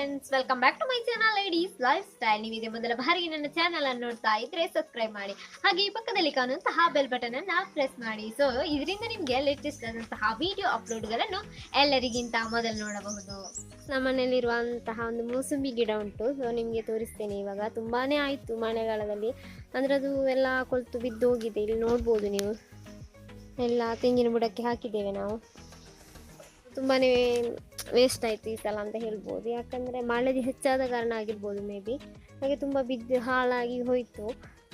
Friends welcome back to my channel ladies lifestyle ನೀವು ಇದೇ ಮೊದಲ ಬಾರಿಗೆ ನನ್ನ ಚಾನಲ್ ಅನ್ನು ನೋಡ್ತಾ ಇದ್ರೆ ಸಬ್ಸ್ಕ್ರೈಬ್ ಮಾಡಿ. ಹಾಗೆ ಈ ಪಕ್ಕದಲ್ಲಿ ಕಾಣುವಂತಹ ಬೆಲ್ ಬಟನ್ ಅನ್ನ ಪ್ರೆಸ್ ಮಾಡಿ. ಸೊ ಇದರಿಂದ ನಿಮಗೆ ಲೇಟೆಸ್ಟ್ ಆದಂತಹ ವಿಡಿಯೋ ಅಪ್ಲೋಡ್ಗಳನ್ನು ಎಲ್ಲರಿಗಿಂತ ಮೊದಲು ನೋಡಬಹುದು. ನಮ್ಮನೇಲಿರುವಂತಹ ಒಂದು ಮೂಸಂಬಿ ಗಿಡ ಉಂಟು. ಸೊ ನಿಮಗೆ ತೋರಿಸ್ತೇನೆ. ಇವಾಗ ತುಂಬಾನೇ ಆಯಿತು ಮಳೆಗಾಲದಲ್ಲಿ. ಅಂದ್ರೆ ಅದು ಎಲ್ಲ ಕೊಳ್ತು ಬಿದ್ದು ಹೋಗಿದೆ. ಇಲ್ಲಿ ನೋಡ್ಬೋದು ನೀವು. ಎಲ್ಲ ತೆಂಗಿನ ಬುಡಕ್ಕೆ ಹಾಕಿದ್ದೇವೆ ನಾವು. ತುಂಬಾನೇ ವೇಸ್ಟ್ ಆಯ್ತು ಈ ಸಲ ಅಂತ ಹೇಳ್ಬೋದು. ಯಾಕಂದರೆ ಮಳೆ ಹೆಚ್ಚಾದ ಕಾರಣ ಆಗಿರ್ಬೋದು ಮೇ ಬಿ ಹಾಗೆ ತುಂಬ ಬಿದ್ದು ಹಾಳಾಗಿ ಹೋಯಿತು.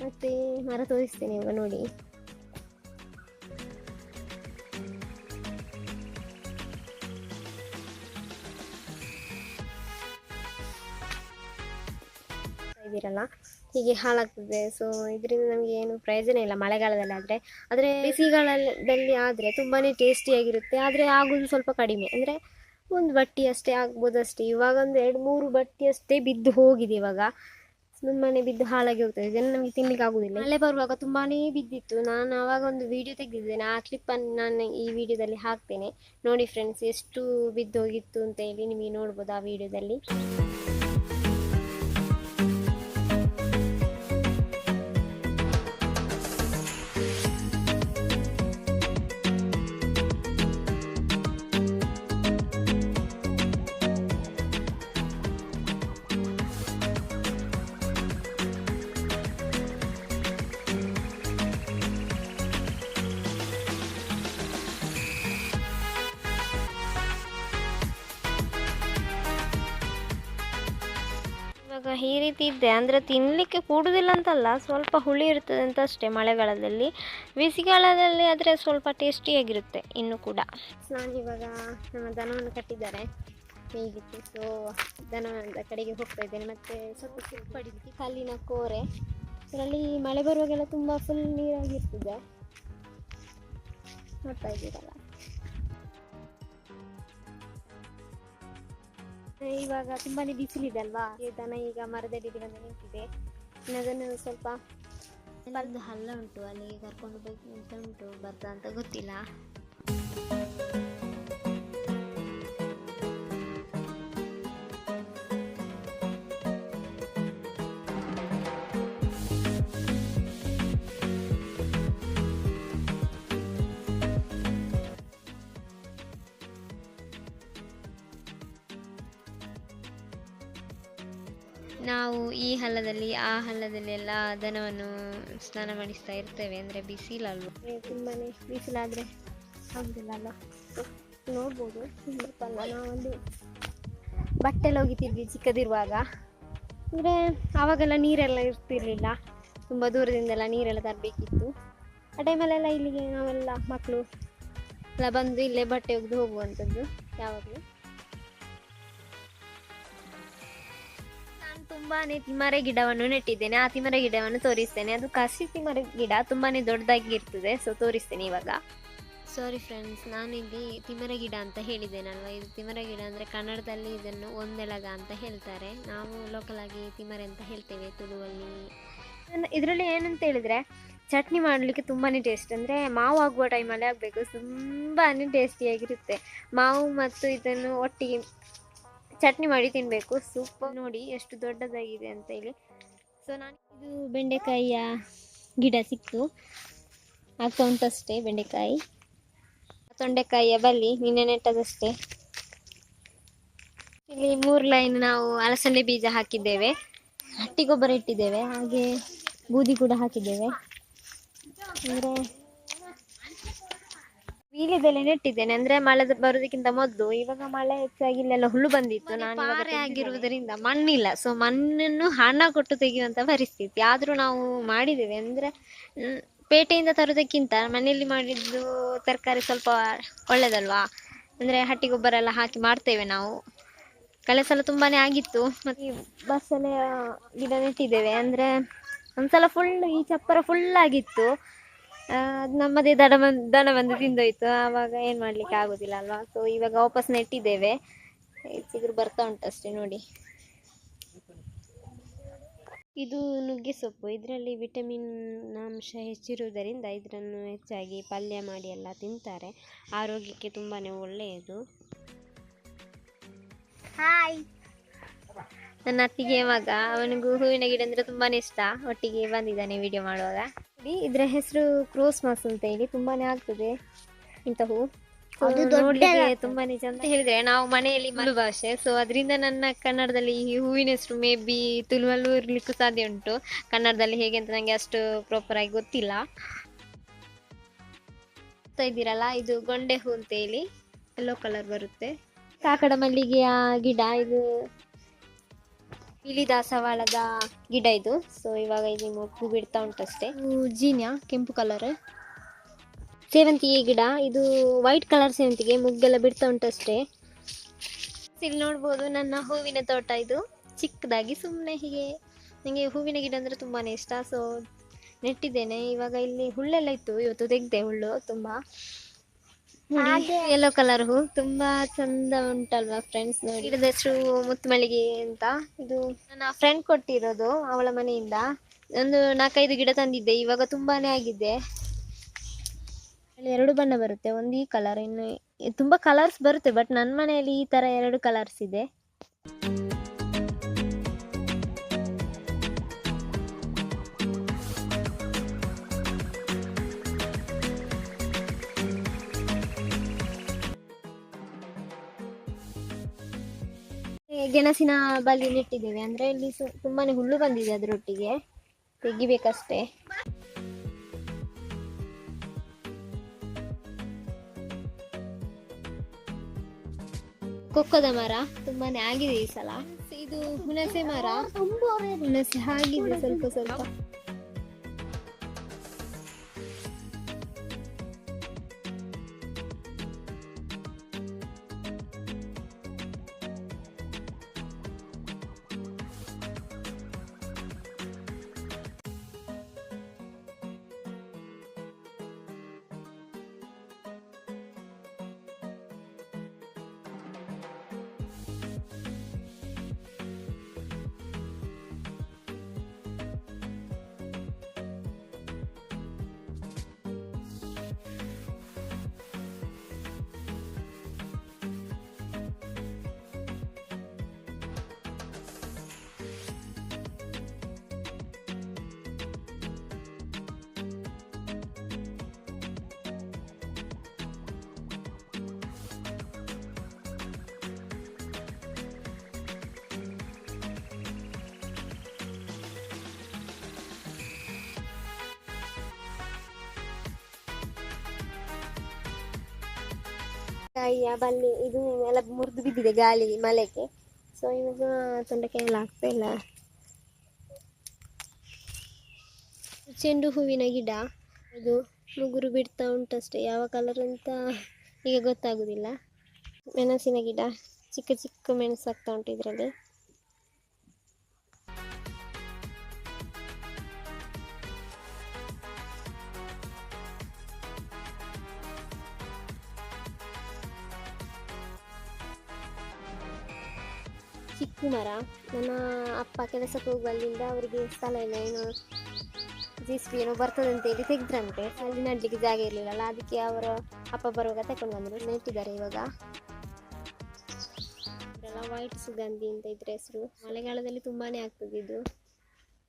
ಮತ್ತು ಮರ ತೋರಿಸ್ತೇನೆ ಇವಾಗ ನೋಡಿ. ಇದಿರಲ್ಲ? ಹೀಗೆ ಹಾಳಾಗ್ತದೆ. ಸೊ ಇದರಿಂದ ನಮಗೆ ಏನು ಪ್ರಯೋಜನ ಇಲ್ಲ ಮಳೆಗಾಲದಲ್ಲಿ ಆದರೆ. ಆದರೆ ಬಿಸಿಗಾಲದಲ್ಲಿ ಆದರೆ ತುಂಬಾ ಟೇಸ್ಟಿಯಾಗಿರುತ್ತೆ ಆದರೆ ಆಗೋದು ಸ್ವಲ್ಪ ಕಡಿಮೆ. ಅಂದರೆ ಒಂದು ಬಟ್ಟೆ ಅಷ್ಟೇ ಆಗ್ಬೋದು ಅಷ್ಟೇ ಇವಾಗ ಒಂದು ಎರಡು ಮೂರು ಬಟ್ಟೆ ಅಷ್ಟೇ ಬಿದ್ದು ಹೋಗಿದೆ ಇವಾಗ. ತುಂಬಾನೇ ಬಿದ್ದು ಹಾಳಾಗಿ ಹೋಗ್ತದೆ ಇದನ್ನು ನಮಗೆ ತಿನ್ಲಿಕ್ಕೆ ಆಗುದಿಲ್ಲ. ಮಳೆ ಬರುವಾಗ ತುಂಬಾನೇ ಬಿದ್ದಿತ್ತು. ನಾನು ಆವಾಗ ಒಂದು ವಿಡಿಯೋ ತೆಗೆದಿದ್ದೇನೆ. ಆ ಕ್ಲಿಪ್ಪನ್ನು ನಾನು ಈ ವಿಡಿಯೋದಲ್ಲಿ ಹಾಕ್ತೇನೆ. ನೋಡಿ ಫ್ರೆಂಡ್ಸ್ ಎಷ್ಟು ಬಿದ್ದು ಹೋಗಿತ್ತು ಅಂತ ಹೇಳಿ ನಿಮಗೆ ನೋಡ್ಬೋದು ಆ ವಿಡಿಯೋದಲ್ಲಿ ಈ ರೀತಿ ಇದೆ ಅಂದರೆ ತಿನ್ನಲಿಕ್ಕೆ ಕೂಡುವುದಿಲ್ಲ ಅಂತಲ್ಲ, ಸ್ವಲ್ಪ ಹುಳಿ ಇರ್ತದೆ ಅಂತ ಅಷ್ಟೇ ಮಳೆಗಾಲದಲ್ಲಿ. ಬಿಸಿಗಾಲದಲ್ಲಿ ಆದರೆ ಸ್ವಲ್ಪ ಟೇಸ್ಟಿಯಾಗಿರುತ್ತೆ ಇನ್ನು ಕೂಡ. ನಾನು ಇವಾಗ ನಮ್ಮ ದನವನ್ನು ಕಟ್ಟಿದ್ದಾರೆ. ಮೇಯ್ಲಿಕ್ಕೆ ಸೊ ದನ ಕಡೆಗೆ ಹೋಗ್ತಾ ಇದ್ದೇನೆ. ಮತ್ತು ಸ್ವಲ್ಪ ಸ್ವಲ್ಪ ಕಲ್ಲಿನ ಕೋರೆ. ಅದರಲ್ಲಿ ಮಳೆ ಬರುವಾಗೆಲ್ಲ ತುಂಬ ಫುಲ್ ನೀರಾಗಿರ್ತದೆ. ನೋಡ್ತಾ ಇದ್ದೀರಲ್ಲ? ಇವಾಗ ತುಂಬಾನೇ ಬಿಸಿಲಿದೆ ಅಲ್ವಾ? ಈ ದನ ಈಗ ಮರದಡಿ ಬಂದು ನಿಂತಿದೆ. ಅದನ್ನು ಸ್ವಲ್ಪ ಬರ್ದು ಹಲ್ಲ ಉಂಟು ಅಲ್ಲಿಗೆ ಕರ್ಕೊಂಡು ಹೋಗ್ಬೇಕು ಉಂಟು, ಬರ್ತಾ ಅಂತ ಗೊತ್ತಿಲ್ಲ. ನಾವು ಈ ಹಳ್ಳದಲ್ಲಿ, ಆ ಹಳ್ಳದಲ್ಲಿ ಎಲ್ಲ ದನವನ್ನು ಸ್ನಾನ ಮಾಡಿಸ್ತಾ ಇರ್ತೇವೆ. ಅಂದರೆ ಬಿಸಿಲಲ್ವ? ತುಂಬಾನೇ ಬಿಸಿಲಾದರೆ ಆಗುದಿಲ್ಲ ಅಲ್ಲ ನೋಡ್ಬೋದು ನಾವೊಂದು ಬಟ್ಟೆಲ್ಲ ಹೋಗಿತಿದ್ವಿ ಚಿಕ್ಕದಿರುವಾಗ. ಅಂದರೆ ಆವಾಗೆಲ್ಲ ನೀರೆಲ್ಲ ಇರ್ತಿರ್ಲಿಲ್ಲ. ತುಂಬ ದೂರದಿಂದೆಲ್ಲ ನೀರೆಲ್ಲ ತರಬೇಕಿತ್ತು. ಆ ಟೈಮಲ್ಲೆಲ್ಲ ಇಲ್ಲಿಗೆ ನಾವೆಲ್ಲ ಮಕ್ಕಳು ಎಲ್ಲ ಬಂದು ಇಲ್ಲೇ ಬಟ್ಟೆ ಒಗೆದು ಹೋಗುವಂಥದ್ದು ಯಾವಾಗಲೂ. ತುಂಬಾನೇ ತಿಮರೆ ಗಿಡವನ್ನು ನೆಟ್ಟಿದ್ದೇನೆ. ಆ ತಿಮರೆ ಗಿಡವನ್ನು ತೋರಿಸ್ತೇನೆ. ಅದು ಕಸಿ ತಿಮರೆ ಗಿಡ ತುಂಬಾನೇ ದೊಡ್ಡದಾಗಿ ಇರ್ತದೆ. ಸೊ ತೋರಿಸ್ತೇನೆ ಇವಾಗ. ಸಾರಿ ಫ್ರೆಂಡ್ಸ್ ನಾನು ಇಲ್ಲಿ ತಿಮರೆ ಗಿಡ ಅಂತ ಹೇಳಿದ್ದೇನಲ್ವ? ಇದು ತಿಮರೆ ಗಿಡ ಅಂದರೆ ಕನ್ನಡದಲ್ಲಿ ಇದನ್ನು ಒಂದೆಳಗ ಅಂತ ಹೇಳ್ತಾರೆ. ನಾವು ಲೋಕಲ್ ಆಗಿ ತಿಮರೆ ಅಂತ ಹೇಳ್ತೇವೆ ತುಳುವಲ್ಲಿ. ಇದರಲ್ಲಿ ಏನಂತ ಹೇಳಿದರೆ ಚಟ್ನಿ ಮಾಡಲಿಕ್ಕೆ ತುಂಬಾ ಟೇಸ್ಟ್ ಅಂದರೆ ಮಾವು ಆಗುವ ಟೈಮಲ್ಲಿ ಆಗಬೇಕು. ತುಂಬಾ ಟೇಸ್ಟಿಯಾಗಿರುತ್ತೆ ಮಾವು ಮತ್ತು ಇದನ್ನು ಒಟ್ಟಿಗೆ ಚಟ್ನಿ ಮಾಡಿ ತಿನ್ಬೇಕು. ಸೂಪರ್. ನೋಡಿ ಎಷ್ಟು ದೊಡ್ಡದಾಗಿದೆ ಅಂತ ಹೇಳಿ. ಸೊ ನಾನು ಇದು ಬೆಂಡೆಕಾಯಿಯ ಗಿಡ ಸಿಕ್ತು. ಆಗ್ತಾ ಉಂಟಷ್ಟೇ ಬೆಂಡೆಕಾಯಿ. ತೊಂಡೆಕಾಯಿಯ ಬಲ್ಲಿ ನಿನ್ನೆ ನೆಟ್ಟದಷ್ಟೇ. ಇಲ್ಲಿ ಮೂರು ಲೈನ್ ನಾವು ಅಲಸಂದೆ ಬೀಜ ಹಾಕಿದ್ದೇವೆ. ಹಟ್ಟಿ ಗೊಬ್ಬರ ಇಟ್ಟಿದ್ದೇವೆ. ಹಾಗೆ ಬೂದಿ ಕೂಡ ಹಾಕಿದ್ದೇವೆ. ಅಂದರೆ ವೀಳ್ಯದೆಲೆ ನೆಟ್ಟಿದ್ದೇನೆ. ಅಂದ್ರೆ ಮಳೆ ಬರೋದಕ್ಕಿಂತ ಮೊದಲು ಇವಾಗ ಮಳೆ ಹೆಚ್ಚಾಗಿ ಇಲ್ಲೆಲ್ಲ ಹುಲ್ಲು ಬಂದಿತ್ತು. ನಾನು ಪಾರೆ ಆಗಿರುವುದರಿಂದ ಮಣ್ಣಿಲ್ಲ. ಸೊ ಮಣ್ಣನ್ನು ಹಣ ಕೊಟ್ಟು ತೆಗೆಯುವಂತ ಪರಿಸ್ಥಿತಿ. ಆದ್ರೂ ನಾವು ಮಾಡಿದ್ದೇವೆ. ಅಂದ್ರೆ ಪೇಟೆಯಿಂದ ತರೋದಕ್ಕಿಂತ ಮನೆಯಲ್ಲಿ ಮಾಡಿದ್ದು ತರಕಾರಿ ಸ್ವಲ್ಪ ಒಳ್ಳೇದಲ್ವಾ? ಅಂದ್ರೆ ಹಟ್ಟಿ ಗೊಬ್ಬರ ಎಲ್ಲ ಹಾಕಿ ಮಾಡ್ತೇವೆ ನಾವು. ಕಳೆಸಲ ತುಂಬಾನೇ ಆಗಿತ್ತು. ಮತ್ತೆ ಬಸಳೆ ಗಿಡ ನೆಟ್ಟಿದ್ದೇವೆ. ಅಂದ್ರೆ ಒಂದ್ಸಲ ಫುಲ್ ಈ ಚಪ್ಪರ ಫುಲ್ ಆಗಿತ್ತು. ನಮ್ಮದೇ ದನ ಬಂದು ದನ ಬಂದು ತಿಂದೋಯ್ತು. ಆವಾಗ ಏನು ಮಾಡ್ಲಿಕ್ಕೆ ಆಗೋದಿಲ್ಲ ಅಲ್ವಾ? ಸೊ ಇವಾಗ ವಾಪಸ್ ನೆಟ್ಟಿದ್ದೇವೆ. ಚಿಗುರು ಬರ್ತಾ ಉಂಟು ಅಷ್ಟೇ ನೋಡಿ. ಇದು ನುಗ್ಗೆ ಸೊಪ್ಪು. ಇದರಲ್ಲಿ ವಿಟಮಿನ್ ಅಂಶ ಹೆಚ್ಚಿರುವುದರಿಂದ ಇದನ್ನು ಹೆಚ್ಚಾಗಿ ಪಲ್ಯ ಮಾಡಿ ಎಲ್ಲ ತಿಂತಾರೆ. ಆರೋಗ್ಯಕ್ಕೆ ತುಂಬಾ ಒಳ್ಳೆಯದು. ಹಾಯ್ ನನ್ನ ಅತ್ತಿಗೆ ಮಗ ಅವನಿಗೂ ಹೂವಿನ ಗಿಡ ಅಂದರೆ ತುಂಬಾನೇ ಇಷ್ಟ. ಒಟ್ಟಿಗೆ ಬಂದಿದ್ದಾನೆ ವಿಡಿಯೋ ಮಾಡುವಾಗ. ಇದ್ರ ಹೆಸರು ಕ್ರೋಸ್ ಮಾಸ್ ಅಂತ ಹೇಳಿ ತುಂಬಾನೇ ಆಗ್ತದೆ ಇಂತ ಹೂ ಅದು ನೋಡ್ಲಿಕ್ಕೆ. ತುಂಬಾನೇ ಚಂದ ಹೇಳಿದ್ರೆ ನಾವು ಮನೆಯಲ್ಲಿ ಮಲು ಭಾಷೆ. ಸೊ ಅದರಿಂದ ನನ್ನ ಕನ್ನಡದಲ್ಲಿ ಈ ಹೂವಿನ ಹೆಸರು ಮೇ ಬಿ ತುಳುವಲ್ಲೂ ಇರ್ಲಿಕ್ಕೂ ಸಾಧ್ಯ ಉಂಟು. ಕನ್ನಡದಲ್ಲಿ ಹೇಗೆ ಅಂತ ನಂಗೆ ಅಷ್ಟು ಪ್ರಾಪರ್ ಆಗಿ ಗೊತ್ತಿಲ್ಲ. ಇದ್ದೀರಲ್ಲ ಇದು ಗೊಂಡೆ ಹೂ ಅಂತ ಹೇಳಿ. ಯೆಲ್ಲೋ ಕಲರ್ ಬರುತ್ತೆ. ಕಾಕಡ ಮಲ್ಲಿಗೆಯ ಗಿಡ ಇದು ಬಿಳಿ ದಾಸವಾಳದ ಗಿಡ ಇದು. ಸೊ ಇವಾಗ ಇಲ್ಲಿ ಮೊಗ್ಗು ಬಿಡ್ತಾ ಉಂಟಷ್ಟೇ. ಜೀನ್ಯಾ ಕೆಂಪು ಕಲರ್ ಸೇವಂತಿಗೆ ಗಿಡ ಇದು ವೈಟ್ ಕಲರ್ ಸೇವಂತಿಗೆ ಮುಗ್ಗೆಲ್ಲ ಬಿಡ್ತಾ ಉಂಟಷ್ಟೇ. ಇಲ್ಲಿ ನೋಡ್ಬೋದು ನನ್ನ ಹೂವಿನ ತೋಟ ಇದು. ಚಿಕ್ಕದಾಗಿ ಸುಮ್ಮನೆ ಹೀಗೆ. ನನಗೆ ಹೂವಿನ ಗಿಡ ಅಂದರೆ ತುಂಬಾ ಇಷ್ಟ. ಸೊ ನೆಟ್ಟಿದ್ದೇನೆ. ಇವಾಗ ಇಲ್ಲಿ ಹುಲ್ಲೆಲ್ಲ ಇತ್ತು. ಇವತ್ತು ತೆಗ್ದೆ ಹುಳ್ಳು ತುಂಬಾ. ಯೆಲ್ಲೋ ಕಲರ್ ಹೂ. ತುಂಬಾ ಚಂದ ಉಂಟಲ್ವಾ ಫ್ರೆಂಡ್ಸ್ ನೋಡಿ. ಗಿಡದ ಹೆಸರು ಮುತ್ತಮಳಿಗೆ ಅಂತ. ಇದು ನನ್ನ ಫ್ರೆಂಡ್ ಕೊಟ್ಟಿರೋದು ಅವಳ ಮನೆಯಿಂದ. ಒಂದು ನಾಲ್ಕೈದು ಗಿಡ ತಂದಿದ್ದೆ. ಇವಾಗ ತುಂಬಾನೇ ಆಗಿದೆ. ಎರಡು ಬಣ್ಣ ಬರುತ್ತೆ. ಒಂದು ಈ ಕಲರ್ ಇನ್ನು ತುಂಬಾ ಕಲರ್ಸ್ ಬರುತ್ತೆ ಬಟ್ ನನ್ನ ಮನೆಯಲ್ಲಿ ಈ ತರ ಎರಡು ಕಲರ್ಸ್ ಇದೆ. ಗೆಣಸಿನ ಬಳ್ಳಿ ನೆಟ್ಟಿದ್ದೇವೆ ಅಂದ್ರೆ ಇಲ್ಲಿ ತುಂಬಾನೇ ಹುಲ್ಲು ಬಂದಿದೆ ಅದರೊಟ್ಟಿಗೆ. ತೆಗಿಬೇಕಷ್ಟೇ. ಕೊಕ್ಕದ ಮರ ತುಂಬಾನೇ ಆಗಿದೆ ಈ ಸಲ. ಇದು ಹುಣಸೆ ಮರ. ಹುಣಸೆ ಆಗಿದೆ ಸ್ವಲ್ಪ ಸ್ವಲ್ಪ. ಕಾಯಿಯ ಬಲ್ಲಿ ಇದು ಎಲ್ಲ ಮುರಿದು ಬಿದ್ದಿದೆ ಗಾಳಿ ಮಳೆಗೆ. ಸೊ ಇವಾಗ ತೊಂಡೆಕಾಯಿ ಎಲ್ಲ ಆಗ್ತಾ ಇಲ್ಲ. ಚೆಂಡು ಹೂವಿನ ಗಿಡ ಇದು ಮುಗುರು ಬಿಡ್ತಾ ಉಂಟಷ್ಟೇ. ಯಾವ ಕಲರ್ ಅಂತ ಈಗ ಗೊತ್ತಾಗುದಿಲ್ಲ. ಮೆಣಸಿನ ಗಿಡ, ಚಿಕ್ಕ ಚಿಕ್ಕ ಮೆಣಸು ಆಗ್ತಾ ಉಂಟು ಇದರಲ್ಲಿ. ಚಿಕ್ಕ ಮರ ನನ್ನ ಅಪ್ಪ ಕೆಲಸಕ್ಕೆ ಹೋಗುವಲ್ಲಿಂದ ಅವರಿಗೆ ಸ್ಥಳ ಇಲ್ಲ ಏನು ಜಿ ಸಿ ಬಿ ಏನೋ ಬರ್ತದಂತ ಹೇಳಿ ತೆಗೆದ್ರಂತೆ. ಅಲ್ಲಿ ನಡ್ಲಿಕ್ಕೆ ಜಾಗ ಇರಲಿಲ್ಲಲ್ಲ, ಅದಕ್ಕೆ ಅವರ ಅಪ್ಪ ಬರುವಾಗ ತಗೊಂಡು ಬಂದರು. ನೆಟ್ಟಿದ್ದಾರೆ ಇವಾಗ. ಇದೆಲ್ಲ ವೈಟ್ ಸುಗಂಧಿ ಅಂತ ಇದ್ರ ಹೆಸರು. ಮಳೆಗಾಲದಲ್ಲಿ ತುಂಬಾ ಆಗ್ತದೆ ಇದು.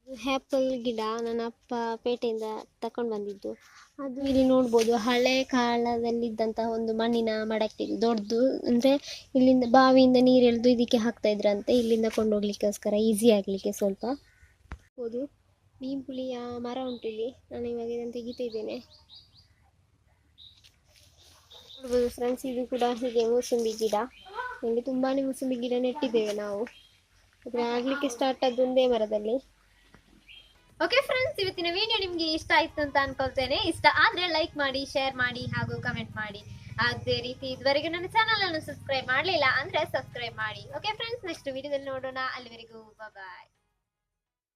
ಹ್ಯಾಪಲ್ ಗಿಡ, ನನ್ನ ಅಪ್ಪ ಪೇಟೆಯಿಂದ ತಕೊಂಡು ಬಂದಿದ್ದು. ಅದು ಇಲ್ಲಿ ನೋಡ್ಬೋದು. ಹಳೆ ಕಾಲದಲ್ಲಿದ್ದಂತಹ ಒಂದು ಮಣ್ಣಿನ ಮಡಕೆ ದೊಡ್ಡದು. ಅಂದ್ರೆ ಇಲ್ಲಿಂದ ಬಾವಿಯಿಂದ ನೀರು ಎಳೆದು ಇದಕ್ಕೆ ಹಾಕ್ತಾ ಇದ್ರಂತೆ. ಇಲ್ಲಿಂದ ಕೊಂಡೋಗ್ಲಿಕ್ಕೋಸ್ಕರ ಈಸಿ ಆಗಲಿಕ್ಕೆ ಸ್ವಲ್ಪ. ಹೌದು. ನೀಮ್ ಪುಳಿಯ ಮರ ಉಂಟು ಇಲ್ಲಿ. ನಾನು ಇವಾಗ ಇದನ್ನು ತೆಗಿತಾ ಇದ್ದೇನೆ. ನೋಡ್ಬೋದು ಫ್ರೆಂಡ್ಸ್ ಇದು ಕೂಡ ಹೀಗೆ ಮೂಸಂಬಿ ಗಿಡ. ಇಲ್ಲಿ ತುಂಬಾನೇ ಮೂಸಂಬಿ ಗಿಡ ನೆಟ್ಟಿದ್ದೇವೆ ನಾವು. ಆದರೆ ಆಗ್ಲಿಕ್ಕೆ ಸ್ಟಾರ್ಟ್ ಆದ್ದು ಮರದಲ್ಲಿ. ಓಕೆ ಫ್ರೆಂಡ್ಸ್ ಇವತ್ತಿನ ವಿಡಿಯೋ ನಿಮ್ಗೆ ಇಷ್ಟ ಆಯ್ತು ಅಂತ ಅನ್ಕೊಳ್ತೇನೆ. ಇಷ್ಟ ಆದ್ರೆ ಲೈಕ್ ಮಾಡಿ ಶೇರ್ ಮಾಡಿ ಹಾಗೂ ಕಮೆಂಟ್ ಮಾಡಿ. ಅದೇ ರೀತಿ ಇದುವರೆಗೂ ನನ್ನ ಚಾನಲ್ ಅನ್ನು ಸಬ್ಸ್ಕ್ರೈಬ್ ಮಾಡಲಿಲ್ಲ ಅಂದ್ರೆ ಸಬ್ಸ್ಕ್ರೈಬ್ ಮಾಡಿ. ಓಕೆ ಫ್ರೆಂಡ್ಸ್ ನೆಕ್ಸ್ಟ್ ವಿಡಿಯೋದಲ್ಲಿ ನೋಡೋಣ. ಅಲ್ಲಿವರೆಗೂ ಬಾಯ್